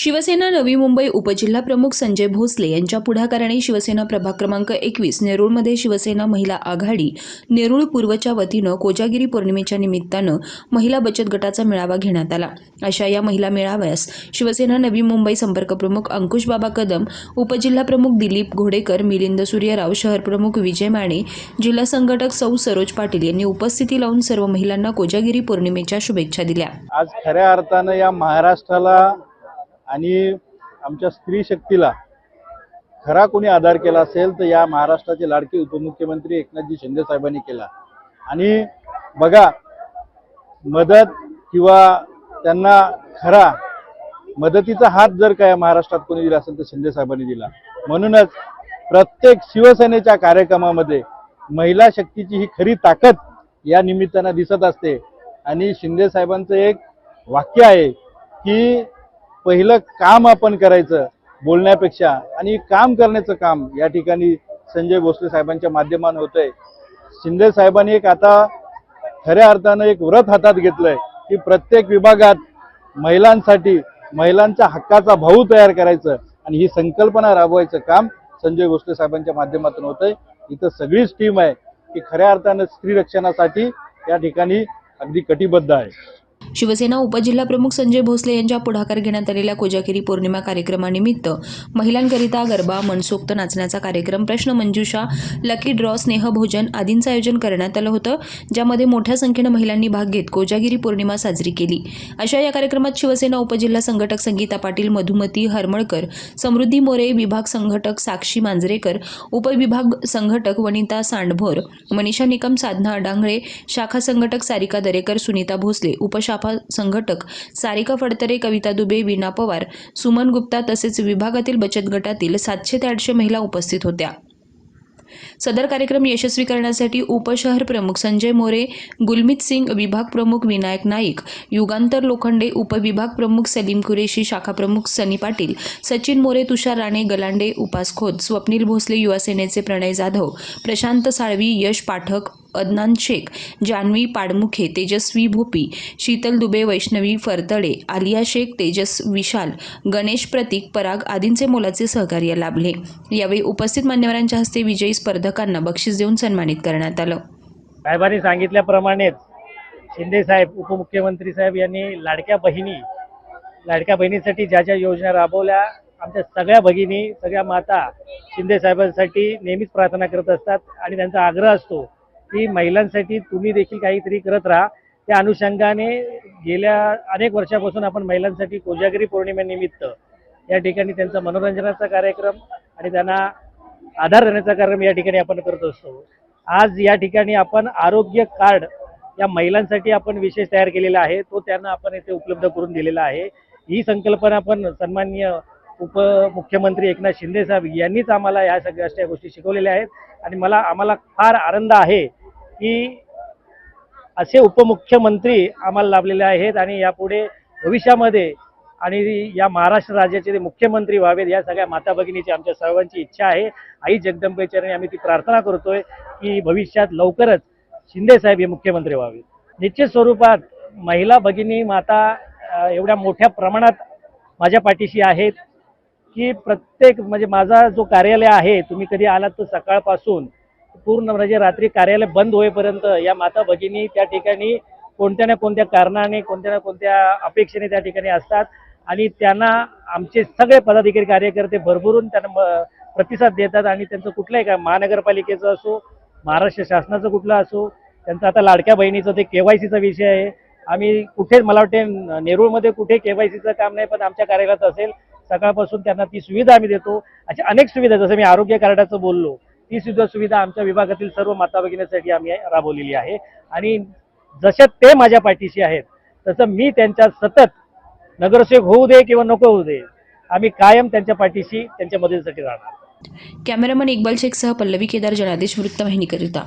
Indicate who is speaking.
Speaker 1: शिवसेना नवी मुंबई उपजिल्हा प्रमुख संजय भोसले यांच्या पुढाकाराने शिवसेना प्रभाग क्रमांक एकवीस नेरूळमध्ये शिवसेना महिला आघाडी नेरूळ पूर्वच्या वतीनं कोजागिरी पौर्णिमेच्या निमित्तानं महिला बचत गटाचा मेळावा घेण्यात आला. अशा या महिला मेळाव्यास शिवसेना नवी मुंबई संपर्क प्रमुख अंकुश बाबा कदम उपजिल्हा प्रमुख दिलीप घोडेकर मिलिंद सूर्यराव शहर प्रमुख विजय माने जिल्हा संघटक सौ सरोज पाटील यांनी उपस्थिती लावून सर्व महिलांना कोजागिरी पौर्णिमेच्या शुभेच्छा दिल्या.
Speaker 2: आज खऱ्या अर्थानं या महाराष्ट्राला आणि आमच्या स्त्री शक्तीला खरा कोणी आधार केला असेल तर या महाराष्ट्राचे लाडके उपमुख्यमंत्री एकनाथजी शिंदे साहेबांनी केला. आणि बघा मदत किंवा त्यांना खरा मदतीचा हात जर काय महाराष्ट्रात कोणी दिला असेल तर शिंदे साहेबांनी दिला. म्हणूनच प्रत्येक शिवसेनेच्या कार्यक्रमामध्ये महिला शक्तीची ही खरी ताकद या निमित्तानं दिसत असते. आणि शिंदे साहेबांचं एक वाक्य आहे की पहिलं काम आपण करायचं बोलण्यापेक्षा आणि काम करण्याचं काम या ठिकाणी संजय भोसले साहेबांच्या माध्यमानं होतंय. शिंदे साहेबांनी एक आता खऱ्या अर्थानं एक व्रत हातात घेतलंय की प्रत्येक विभागात महिलांसाठी महिलांच्या हक्काचा भाऊ तयार करायचं आणि ही संकल्पना राबवायचं काम संजय भोसले साहेबांच्या माध्यमातून होतंय. इथं सगळीच टीम आहे की खऱ्या अर्थानं स्त्री रक्षणासाठी या ठिकाणी अगदी कटिबद्ध आहे.
Speaker 1: शिवसेना उपजिल्हा प्रमुख संजय भोसले यांच्या पुढाकार घेण्यात आलेल्या कोजागिरी पौर्णिमा कार्यक्रमानिमित्त महिलांकरिता गरबा मनसोक्त नाचण्याचा कार्यक्रम प्रश्न मंजुषा लकी ड्रॉ स्नेहभोजन आदींचं आयोजन करण्यात आलं होतं ज्यामध्ये मोठ्या संख्येनं महिलांनी भाग घेत कोजागिरी पौर्णिमा साजरी केली. अशा या कार्यक्रमात शिवसेना उपजिल्हा संघटक संगीता पाटील मधुमती हरमळकर समृद्धी मोरे विभाग संघटक साक्षी मांजरेकर उपविभाग संघटक वनिता सांडभोर मनीषा निकम साधना डांगळे शाखा संघटक सारिका दरेकर सुनीता भोसले उपशाखा संघटक सारिका फडतरे कविता दुबे वीणा पवार सुमन गुप्ता तसेच विभागातील बचत गटातील सातशे ते आठशे महिला उपस्थित होत्या. सदर कार्यक्रम यशस्वी करण्यासाठी उपशहर प्रमुख संजय मोरे गुलमित सिंग विभाग प्रमुख विनायक नाईक युगांतर लोखंडे उपविभाग प्रमुख सलीम कुरेशी शाखा प्रमुख सनी पाटील सचिन मोरे तुषार राणे गलांडे उपास खोत स्वप्नील भोसले युवासेनेचे प्रणय जाधव प्रशांत साळवी यश पाठक अदनान शेख जान्हवी पाडमुखे तेजस्वी भोपी शीतल दुबे वैष्णवी फरतडे आलिया शेख तेजस विशाल गणेश प्रतीक पराग आदींचे मोलाचे सहकार्य लाभले. यावेळी उपस्थित मान्यवरांच्या हस्ते विजयी स्पर्धकांना बक्षीस देऊन सन्मानित करण्यात आलं.
Speaker 3: साहेबांनी सांगितल्याप्रमाणेच शिंदे साहेब उपमुख्यमंत्री साहेब यांनी लाडक्या बहिणी लाडक्या बहिणीसाठी ज्या ज्या योजना राबवल्या आमच्या सगळ्या भगिनी सगळ्या माता शिंदे साहेबांसाठी नेहमीच प्रार्थना करत असतात आणि त्यांचा आग्रह असतो की महिलांसाठी तुम्ही देखील काहीतरी करत राहा. त्या अनुषंगाने गेल्या अनेक वर्षापासून आपण महिलांसाठी कोजागिरी पौर्णिमेनिमित्त या ठिकाणी त्यांचा मनोरंजनाचा कार्यक्रम आणि त्यांना आधार देण्याचा कार्यक्रम या ठिकाणी आपण करत असतो. आज या ठिकाणी आपण आरोग्य कार्ड या महिलांसाठी आपण विशेष तयार केलेला आहे. तो त्यांना आपण येथे उपलब्ध करून दिलेला आहे. ही संकल्पना पण सन्मान्य उपमुख्यमंत्री एकनाथ शिंदे साहेब यांनीच आम्हाला या सगळ्या अशा गोष्टी शिकवलेल्या आहेत. आणि मला आम्हाला फार आनंद आहे की असे उपमुख्यमंत्री आम्हाला लाभलेले आहेत आणि यापुढे भविष्यामध्ये आणि या महाराष्ट्र राज्याचे ते मुख्यमंत्री व्हावेत या सगळ्या माता भगिनीची आमच्या सर्वांची इच्छा आहे. आई जगदंबेचरणी आम्ही ती प्रार्थना करतोय की भविष्यात लवकरच शिंदे साहेब हे मुख्यमंत्री व्हावेत. निश्चित स्वरूपात महिला भगिनी माता एवढ्या मोठ्या प्रमाणात माझ्या पाठीशी आहेत की प्रत्येक म्हणजे माझा जो कार्यालय आहे तुम्ही कधी आलात तर सकाळपासून पूर्ण म्हणजे रात्री कार्यालय बंद होईपर्यंत या माता भगिनी त्या ठिकाणी कोणत्या ना कोणत्या कारणाने कोणत्या ना कोणत्या अपेक्षेने त्या ठिकाणी असतात आणि त्यांना आमचे सगळे पदाधिकारी कार्यकर्ते भरभरून त्यांना प्रतिसाद देतात आणि त्यांचं कुठलंही काय महानगरपालिकेचं असो महाराष्ट्र शासनाचं कुठलं असो त्यांचं आता लाडक्या बहिणीचं ते केवायसीचा विषय आहे. आम्ही कुठे मला वाटते न- नेरूळमध्ये कुठे केवायसीचं काम नाही पण आमच्या कार्यालयात असेल. सकाळपासून त्यांना ती सुविधा आम्ही देतो. अशा अनेक सुविधा जसं मी आरोग्य कार्डाचं बोललो ती सुद्धा सुविधा आमच्या विभागातील सर्व माता भगिनीसाठी आम्ही राबवलेली आहे. आणि जसे ते माझ्या पाठीशी आहेत तसं मी त्यांच्या सतत नगरसेवक होऊ दे किंवा नको होऊ दे आम्ही कायम त्यांच्या पाठीशी त्यांच्या मदतीसाठी राहणार.
Speaker 1: कॅमेरामन इक्बाल शेखसह पल्लवी केदार जनादेश वृत्तवाहिनीकरिता